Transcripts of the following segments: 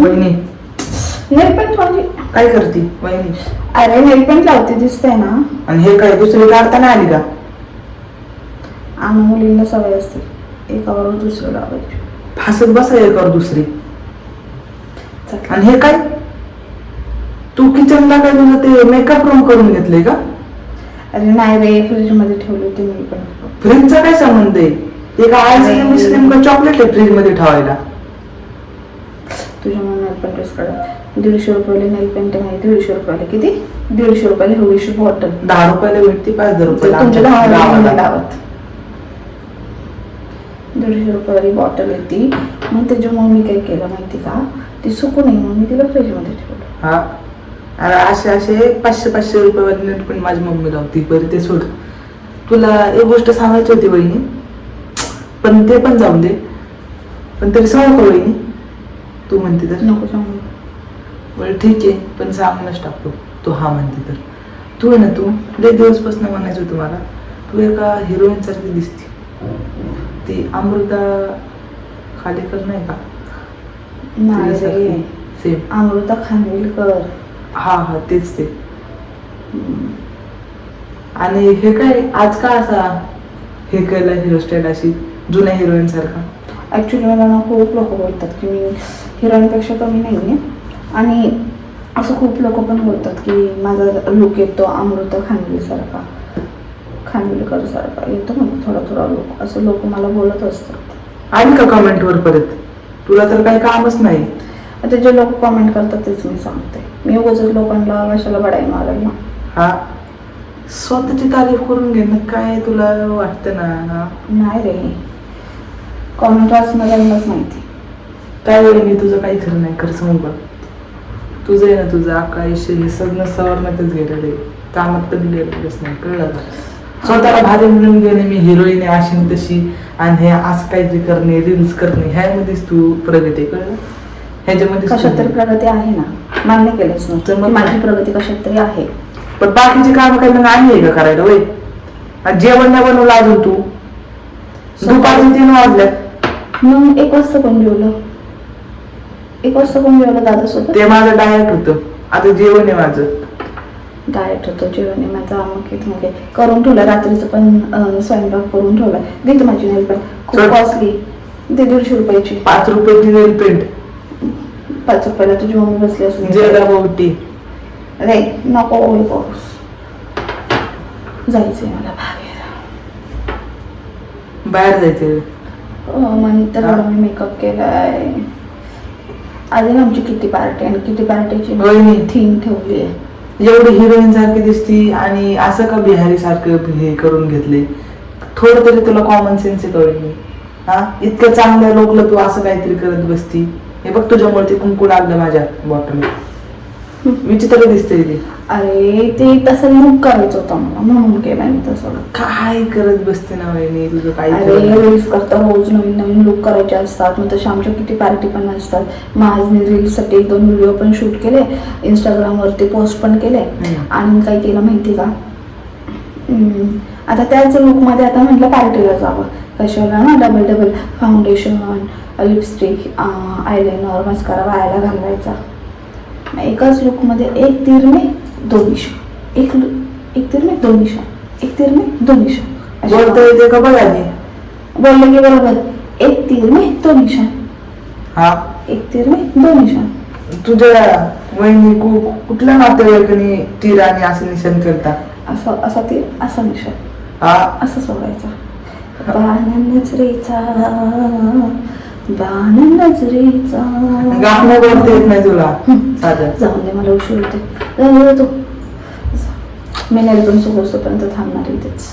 वहिनी. नेल पेंट माझी काय करते वहिनी? अरे नेल पेंट लावते दिसते ना. आणि हे काय दुसरी काढता नाही आली का? आम्ही मुलींना सवय असते. एकाबरोबर दुसरं लावायची. फासत बसा एकावर दुसरी. चल. आणि हे काय? तू किचनला काय तुझं ते मेकअप रूम करून घेतलंय का? अरे नाही रे फ्रीजमध्ये ठेवली होती मी पण. फ्रीजचा काय संबंध आहे? ते काय आईस्क्रीम बिस्क्रीम का चॉकलेट आहे फ्रीजमध्ये ठेवायला? तुझ्या मग नेल पेंट ड्रेस काढा दीडशे रुपयाला नेल पेंट नाही दीडशे रुपयाला किती? दीडशे रुपयाला एवढीशी बॉटल दहा रुपयाला भेटते पाच हजार रुपयाला तुमच्या दहा रुपयाला. लावत दीडशे रुपयाला बॉटल येते. मग त्याच्यामुळे मी काय केलं माहिती का? ती सुकू नये म्हणून मी तिला फ्रीजमध्ये ठेवलं. हा. अरे असे असे पाचशे पाचशे रुपये नेट पण माझी मम्मी लावती. बरं ते सोड. तुला एक गोष्ट सांगायची होती वहिनी. पण ते पण जाऊन दे. पण तरी सांगू का वहिनी? तू म्हणते तर. नको सांगू. बरं ठीक आहे पण सांगूनच टाकतो. तू हा म्हणते तर. तू आहे ना तू लय दिवसपासून म्हणायचं होतं मला. तू एका हिरोईन सारखी दिसते. ती अमृता खालेकर नाही का? नाही सेम अमृता खानविलकर. हा हा तेच ते. आणि हे काय आज का असा हे केलं हेअरस्टाईल अशी? जुन्या हिरोईन सारखा? ॲक्च्युली मला ना खूप लोक बोलतात की मी हिरोईनपेक्षा कमी नाही आहे आणि असं खूप लोक पण बोलतात की माझा लुक येतो अमृता खानविलसारखा. खानविलकर सारखा येतो मला थोडा थोडा लुक असं लोक मला बोलत असतात. आली का कमेंटवर परत? तुला तर काही कामच नाही. आता जे लोक कमेंट करतात तेच मी सांगते. मी उगाच लोकांना कशाला बडाई मारेल ना हा. स्वतःची तारीफ करून घे ना काय तुला वाटतं ना? नाही रे. कॉमेंट वाचणाऱ्यांनाच माहिती. काय मी तुझं काही खरं नाही. खरं सांगू का तुझं आहे ना तुझं आयुष्य हे सगळं सवरण्यातच गेलेलं आहे. कामात कधी गेलेलंच नाही कळलं का? स्वतःला भारी म्हणून गेले मी हिरोईन आहे अशी तशी. आणि हे असं काहीतरी करणे रील्स करणे ह्यामध्येच तू प्रगती कळलं? ह्याच्यामध्ये कशात तरी प्रगती आहे ना. मान्य केलंच तर मग माझी प्रगती कशात तरी आहे. पण बाकीचे काम काही मग आहे का करायला वय आणि जेवण नाही बनवलं अजून तू? दुपारचे तीन वाजल्यात मग एक वाजता कोण जेवलं? एक वाजता कोण जेवलं दादा सोबत? ते माझं डायट होतं. आता जेवण आहे माझं. डायट होतं जेवण आहे. माझा अमुक आहे तमुक आहे करून ठेवलं. रात्रीचं पण अं, स्वयंपाक करून ठेवला. देते माझी नेल पण खूप चल. कॉस्टली ते दीडशे रुपयाची. पाच रुपयाची नेल पेंट पाच रुपयाला तुझी मम्मी बसली असेल जेला बोवटी रे नको ओळी पाऊस. जायचंय मला बाहेर. बाहेर जायचं नंतर हा. मी मेकअप केलाय. अजून आमची किती पार्टी आणि किती पार्टीची वहिनी. थीम ठेवली आहे? एवढी हिरोईन सारखी दिसती आणि असं का बिहारी सारखं हे करून घेतले? थोडं तरी तुला कॉमन सेन्स आहे कळली. हा? इतकं चांगलं लोकलं तू असं काहीतरी करत बसती. हे बघ तुझ्यामुळे ते कुंकू लागलं माझ्या बॉटल विचित्र दिसते ते अरे ते तसं लुक करायचं होतं मला. म्हणून केलं मी तसं. काय करत बसते ना वहिनी? तुझं काही अरे. रील्स करता रोज नवीन नवीन लुक करायचे असतात. मग तसे आमच्या किती पार्टी पण असतात. मग आज मी रील्ससाठी एक दोन व्हिडिओ पण शूट केले. इंस्टाग्रामवरती पोस्ट पण केले. आणि मी काय केलं माहिती का? आता त्याच लुकमध्ये आता म्हटलं पार्टीला जावं. कशाला ना double double foundation lipstick eyeliner mascara वायाला घालवायचा. एकाच लुकमध्ये एक तीर में दोन निशाण एक एक तीर में दोन निशाण एक तीर में निशाण अशा बोलता येते का बघ आधी? बोलले की बरोबर. एक तीर में दोन निशाण हा. एक तीर में दोन निशाण तुझ्या वहिनी कु कुठल्या नातेवाईकांनी तीर आणि असं निशाण करता? असं असा तीर असा निशाण. हा. असं सोडायचा. बाण नजरेचा बाण नजरेचा. गाणं बोलता येत नाही तुला. साधं. जाऊन दे मला उशीर होते जाऊ दे तू. मी नाही पण सोबतपर्यंत थांबणार इथेच.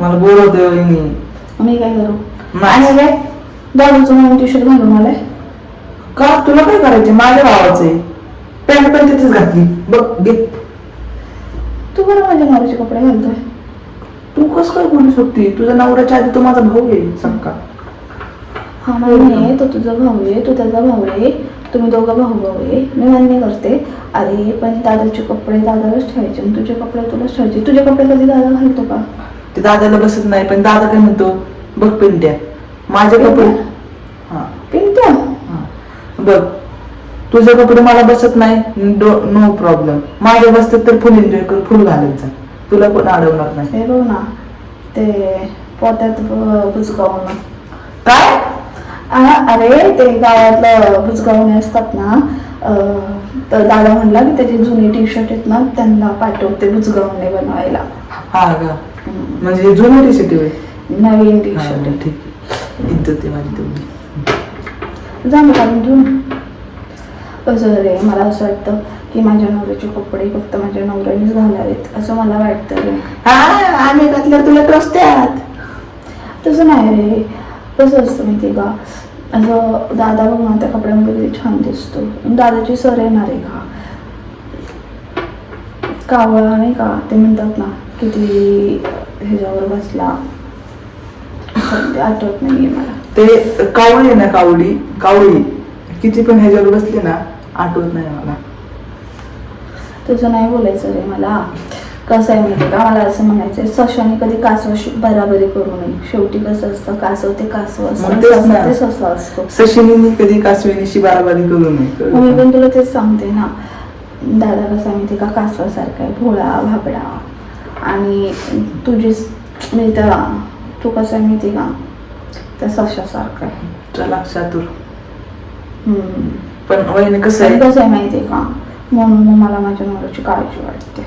मला बोलवते वहिनी मग मी काय करू. आणि काय दादूचं म्हणून टी शर्ट घालून आलाय. का? तुला काय करायचे माझ्या भावाचं पॅन्ट पण तिथेच घातली. बघ घे. तू बरं माझ्या नवऱ्याचे कपडे घालतोय. तू कस काय बोलू शकते? तुझा नवऱ्याच्या आधी तो माझा भाऊ आहे सक्का हा मान्य आहे तो तुझा भाऊ आहे तो त्याचा भाऊ आहे तुम्ही दोघं भाऊ भाऊ आहे. मी मान्य करते. अरे पण दादाचे कपडे दादालाच ठेवायचे आणि तुझे कपडे तुलाच ठेवायचे. तुझे कपडे कधी दादा घालतो का? ते दादाला बसत नाही पण दादा काय म्हणतो? बघ पिंट्या. माझे कपडे हा. पिंट्या? बघ तुझे कपडे मला बसत नाही नो प्रॉब्लेम माझे बसतात तर फुल एन्जॉय कर फुल घालायचं. तुला पण अडवणार नाही. हे बघ ना ते पोत्यात ब- बुजगावणं काय? अरे ते गावातलं बुजगावणे असतात ना तर दादा म्हणला की त्याचे जुने टी शर्ट आहेत ना त्यांना पाठवते बुजगावणे बनवायला. हा का. म्हणजे जुनी टी होय? नवीन टी शर्ट ठीक आहे. इज्जत आहे माझी तेवढी. जाऊन काढून घेऊन कसं रे मला असं वाटतं की माझ्या नवऱ्याचे कपडे फक्त माझ्या नवऱ्यानेच घालावेत असं मला वाटतं हा आम्ही घातल्यावर तुला टोचत्यात तसं नाही रे. कसं असतं माहिती का? असं दादा बघ त्या कपड्यामध्ये छान दिसतो. दादाची सर येणार आहे का? कावळा नाही का? ते म्हणतात ना किती ह्याच्यावर बसला. आठवत नाही मला. ते कावळी आहे ना कावडी कावळी. किती पण ह्याच्यावर बसली ना आठवत नाही मला. तसं नाही बोलायचं रे मला. कसं आहे माहिती का? मला असं म्हणायचं आहे सशाने कधी कासवाशी बराबरी करू नये. शेवटी कसं असतं कासव ते कासव असतं. ते ससा असतो. कधी कासवेनीशी बाराबारी करू नये. मी? पण तुला तेच सांगते ना. दादा कसा माहिती का? कासवासारखा आहे भोळा भाबडा. आणि तुझीच मी तर तू कसं आहे माहिती का? त्या सशासारखा आहे. चातुर हम्म. पण कसं आहे? कसं आहे माहिती का? म्हणून मग मला माझ्या नवऱ्याची काळजी वाटते.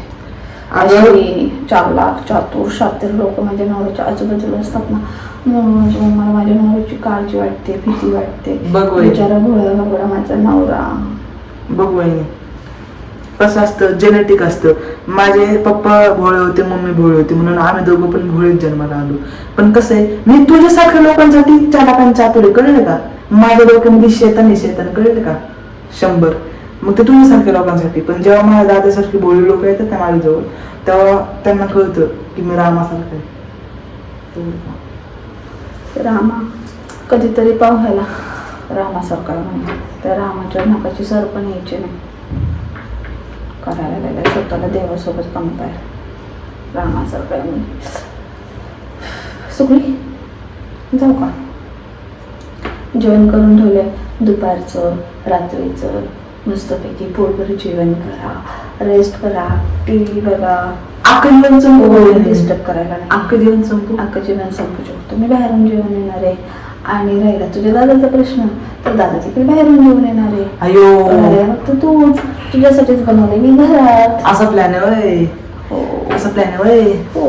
अगं अशी चालाक चातुर शातीर लोक माझ्या नवऱ्याच्या आजूबाजूला असतात ना म्हणून म्हणजे मला माझ्या नवऱ्याची काळजी वाटते भीती वाटते. बिचारा भोळा भाबडा माझा नवरा. बघ वहिनी. कसं असतं जेनेटिक असतं. माझे पप्पा भोळे होते मम्मी भोळे होते म्हणून आम्ही दोघं पण भोळीत जन्माला आलो. पण कसं आहे मी तुझ्यासारख्या लोकांसाठी चालाकांच्या आतुरे कळलं का? माझ्या डोक्यामध्ये शेतान शेतान कळलं का? शंभर. मग ते तुझ्यासारख्या लोकांसाठी. पण जेव्हा माझ्या दादासारखी बोळी लोक येतात त्या माझ्याजवळ तेव्हा त्यांना कळतं की मी रामासारखं आहे. रामा कधीतरी पाहायला रामासारखा आहे म्हणजे त्या रामाच्या नकाची सर पण यायची नाही. करायला लागला स्वतःला देवासोबत कंपेअर रामासारखं आहे म्हणजे सगळी जाऊ का? जेवण करून ठेवले दुपारचं रात्रीचं. मस्तपैकी पोटभर जेवण करा रेस्ट करा टी व्ही बघा. अख्खं जेवण संपू. डिस्टर्ब करायला नाही. अख्खं जेवण संपू? अख्खं जेवण संपू शकतो. मी बाहेरून जेवण येणार आहे. आणि राहिला तुझ्या दादाचा प्रश्न. तर दादा तिकडे बाहेरून जेवण येणार आहे. अयो. तर तू तुझ्यासाठीच बनवले मी घरात. असा प्लॅन आहे वय. हो. असा प्लॅन आहे वय. हो.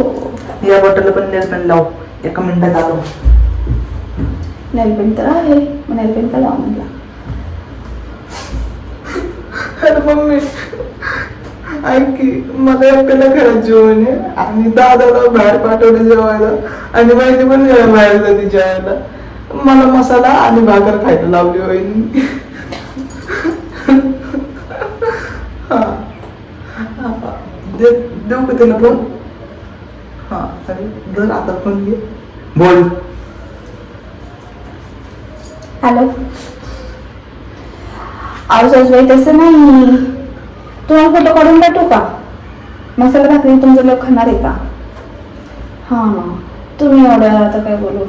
या बॉटलला पण नेल पेन लाव. एका मिनिटात आलो. नेलपेंट तर आहे. मग नेलपेंट का लावा म्हटला अरे मम्मी. ऐक की मला एकट्याला घरात जेवण आहे. आणि दादाला बाहेर पाठवलं जेवायला. आणि माहिती पण बाहेर जाते जेवायला. मला मसाला आणि भाकर खायला लावली होईल दे देऊ का त्याला फोन हा अरे जर आता फोन घे. बोल. हॅलो. आवाज बाई तसं नाही. तुम्हाला फोटो काढून पाठवू का? मसाला भाकरी तुमचं लोक खाणार आहे का? हां तुम्ही एवढं आता काय बोलू?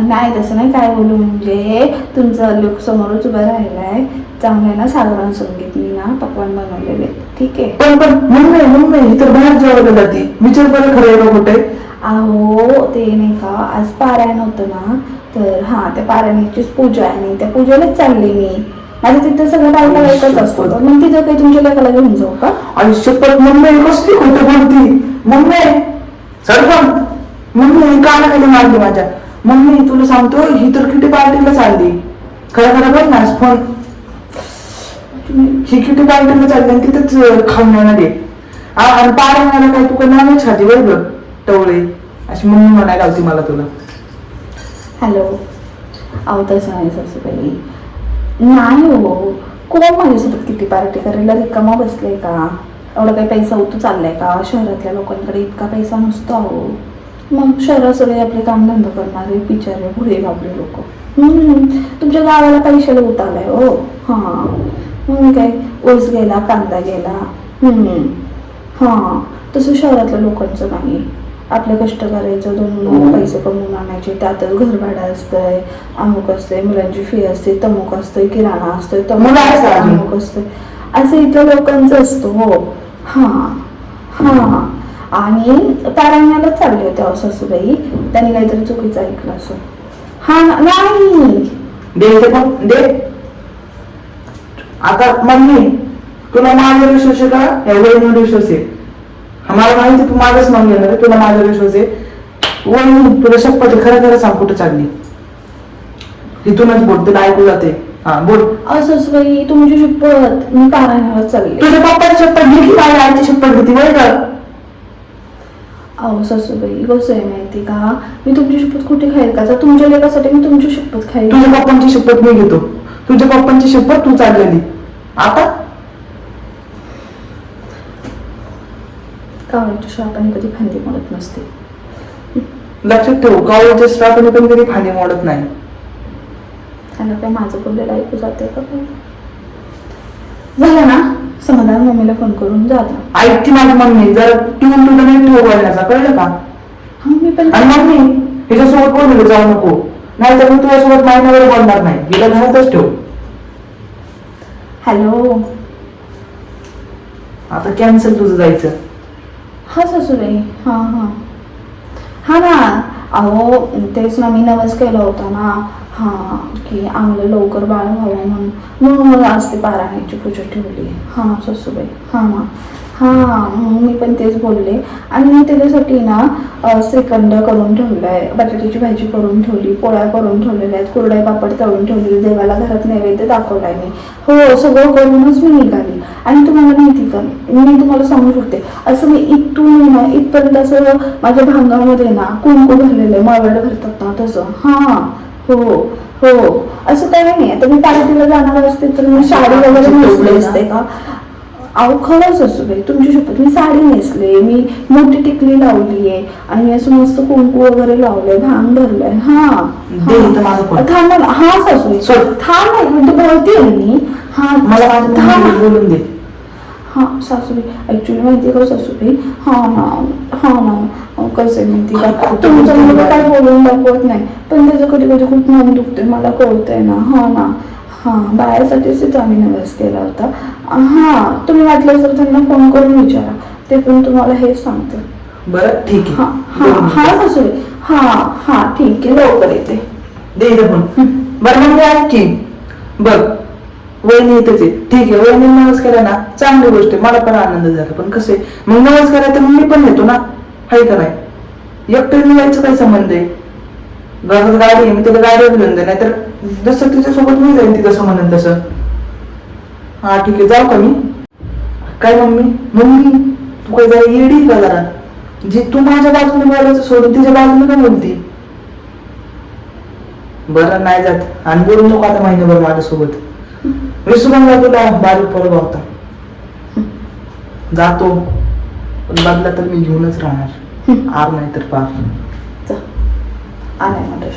नाही तसं नाही काय बोलू म्हणजे तुमचा लुक समोरच उभा राहिलाय. चांगलं आहे ना साधारण संगीत मी ना पकवान बनवलेले. ठीक आहे. पण पण मम्मी मम्मी तर बाहेर जेवायला जाते. विचार बरं खरं का कुठे अहो ते नाही का आज पारायण होतं ना. तर हा त्या पारायणाचीच पूजा आहे आणि त्या पूजेलाच चालली मी. माझं तिथं सगळं बायका बायकाच असतं तर मग तिथं काही तुमच्या लेखाला घेऊन जाऊ का? आयुष्यभर मम्मी कसली खोटं बोलती? मम्मी सरपण मम्मी ही काना खाली मारली माझ्या. मम्मी तुला सांगतो ही तर किती पार्टीला चालली. खरं खरं बघ ना फोन. ही किती पार्टीला चालली आणि तिथंच खाऊन येणार आहे. आणि पारायणाला काय तू काय नॉनव्हेज खाते बरं बघ टवळे? अशी मम्मी म्हणायला होती मला तुला. हॅलो. अहो तसं नाही सासूबाई. नाही हो. कोण माझ्यासोबत किती पार्टी करायला रिकामा बसले का? एवढा काही पैसा उतू चाललाय का? शहरातल्या लोकांकडे इतका पैसा नसतो हो मग शहरासोबत आपले कामधंदा करणारे बिचारे भुडे बाबडे लोक. तुमच्या गावाला पैशाला उत आलाय हो. हां. मग काय? ऊस गेला कांदा गेला. हां. तसं शहरातल्या लोकांचं नाही. आपलं कष्ट करायचं दोन पैसे कमवून आणायचे त्यातच घर भाडं असतंय अमुक असतंय मुलांची फी असते तमुक असतंय किराणा असतोय तमुक अजून? अमुक असतंय. असं इथं लोकांचं असतं हो. हां हां. आणि तारांगणाला चालले होते सासूबाई. त्यांनी काहीतरी चुकीचं ऐकलं असं. हा नाही. दे आता मम्मी तुला माझ्यावर विश्वास आहे का? या वहिनीवर विश्वास आहे. आम्हाला माहिती तू माझंच नाव घेणार तुला माझ्यावर विश्वास आहे. वहिनी तुला शपथ खरं खरं सांग कुठं चालली. इथूनच बोल तुला ऐकू जाते. हा बोल अहो सासूबाई तुमची शपथ. मी तारांगणाला चालले. तुझ्या पप्पाची शपथ घे की माझ्या आईची शपथ घेतली बरं का? अहो सासूबाई कसं आहे माहिती का? मी तुमची शपथ कुठे खाईल का? जर तुमच्या लेखासाठी मी तुमची शपथ खाईल. तुझ्या पप्पांची शपथ मी घेतो. तुझ्या पप्पांची शपथ तू चाललेली. आता? कावळ्याच्या शापाने कधी फांदी मोडत नसते. लक्षात ठेव गावाच्या स्टाफने पण कधी फांदी मोडत नाही. त्याला काय माझं बोललेलं ऐकू जाते का झालं ना? समाधान मम्मीला फोन करून जाता ऐकती माझी मम्मी जर ट्यून तुला नाही ठेव बोलण्याचा कळलं का? हा मी पण आणि मम्मी हिच्यासोबत बोलले जाऊ नको? नाही तर मी तुझ्यासोबत महिन्यावर बोलणार नाही. हिला घरातच ठेव. हॅलो आता कॅन्सल तुझं जायचं. हा सासूबाई. हा हा. हा ना. अहो तेच ना मी नवस केला होता ना. हा की आम्हाला लवकर बाळ व्हावं म्हणून. म्हणून मला आज ते पारायणाची पूजा ठेवली. हा सासूबाई. हा हां हा मी पण तेच बोलले. आणि मी त्याच्यासाठी ना श्रीखंड करून ठेवलाय. बटाट्याची भाजी करून ठेवली पोळ्या करून ठेवलेल्या आहेत कुरडे पापड तळून ठेवलेले देवाला घरात नैवेद्य दाखवलाय मी. हो सगळं करूनच मी निघाली. आणि तुम्हाला माहिती का मी तुम्हाला सांगू शकते असं मी इथून आहे ना इथपर्यंत असं माझ्या भांगामध्ये ना कुंकू भरलेलं आहे मळवड भरतात ना तसं. हा हो हो. असं काही नाही आता मी पार्टीला जाणार असते तर मी साडी वगैरे नेसली असते का? अहो खरंच असू बाई तुमची शपथ मी साडी नेसले मी मोठी टिकली लावली आहे आणि मी असं मस्त कुंकू वगैरे लावलंय भांग भरलंय. हा दे हा. थांब हा सोड. थांब म्हणजे बोलते मी. हा मला थांब बोलून दे. हा सासूबाई ऍक्च्युली माहिती आहे का सासूबाई हा ना. हा ना. कसं आहे माहिती का? तुमचं मुलं. काय बोलून दाखवत नाही. पण त्याचं कधी कधी खूप मन दुखते मला कळतंय ना. हा ना. हा बायासाठीच तिथं आम्ही नवस केला होता. हा तुम्ही वाटलं तर त्यांना फोन करून विचारा. ते पण तुम्हाला हेच सांगते बरं ठीक हा आहे. हा हा दे. सासूबाई हा हा ठीक आहे लवकर येते. दे इथं बरं मग ऐक की बघ वहिनी इथंच आहे. ठीक आहे वहिनी नवस केला ना चांगली गोष्ट आहे. मला पण आनंद झाला. पण कसं आहे मग नवस करायला तर मी पण येतो ना? हाय का नाही? एकट्याने यायचं काय संबंध आहे? घरात गाडी आहे मी तिला गाडीवर घेऊन जाईल नाहीतर जसं तिच्यासोबत मी जाईन ती जसं म्हणेन तसं. हा ठीक आहे जाऊ का मी? काय मम्मी? मम्मी तू काय जरा येडी का जरा? जे तू माझ्या बाजूने बोलायचं सोडून तिच्या बाजूने का बोलती? बरं नाही जात. आणि बोलू नको आता महिन्याभर माझ्यासोबत. विसरून जा तुला बारीक पोरगा होता जातो. पण बदला तर मी घेऊनच राहणार. आर नाही तर पार. आलाय माझ्या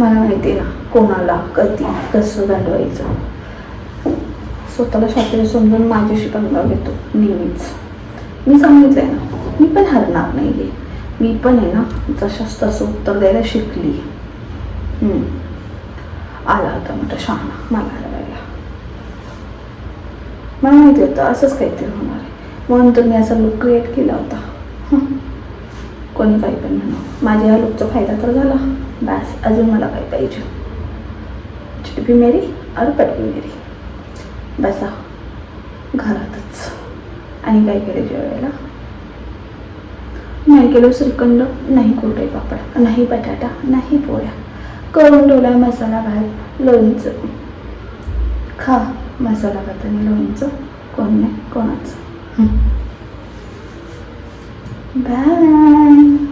मला माहिती आहे ना कोणाला कधी कसं घालवायचं. स्वतःला शास्त्री समजून माझ्याशी पंगा घेतो नेहमीच. मी सांगितलंय ना मी पण हरणार नाही आहे मी पण आहे ना जशाच तसं उत्तर द्यायला शिकली आला होता मोठा शहाणा मला हरवायला. मला माहिती होतं असंच काहीतरी होणार आहे. म्हणून तर मी असा लुक क्रिएट केला होता. कोणी काही पण म्हणा. माझ्या या लुकचा फायदा तर झाला. बस अजून मला काय पाहिजे चिटपी मेरी और पटपी मेरी. बसा. घरातच. आणि काय केलं जेवायला. नाही केलं श्रीखंड नाही कुरडे पापड नाही बटाटा नाही पोळ्या. करून ठेवला मसाला भात लोणचं. खा मसाला भात आणि लोणचं. कोण नाही कोणाचं. बाय.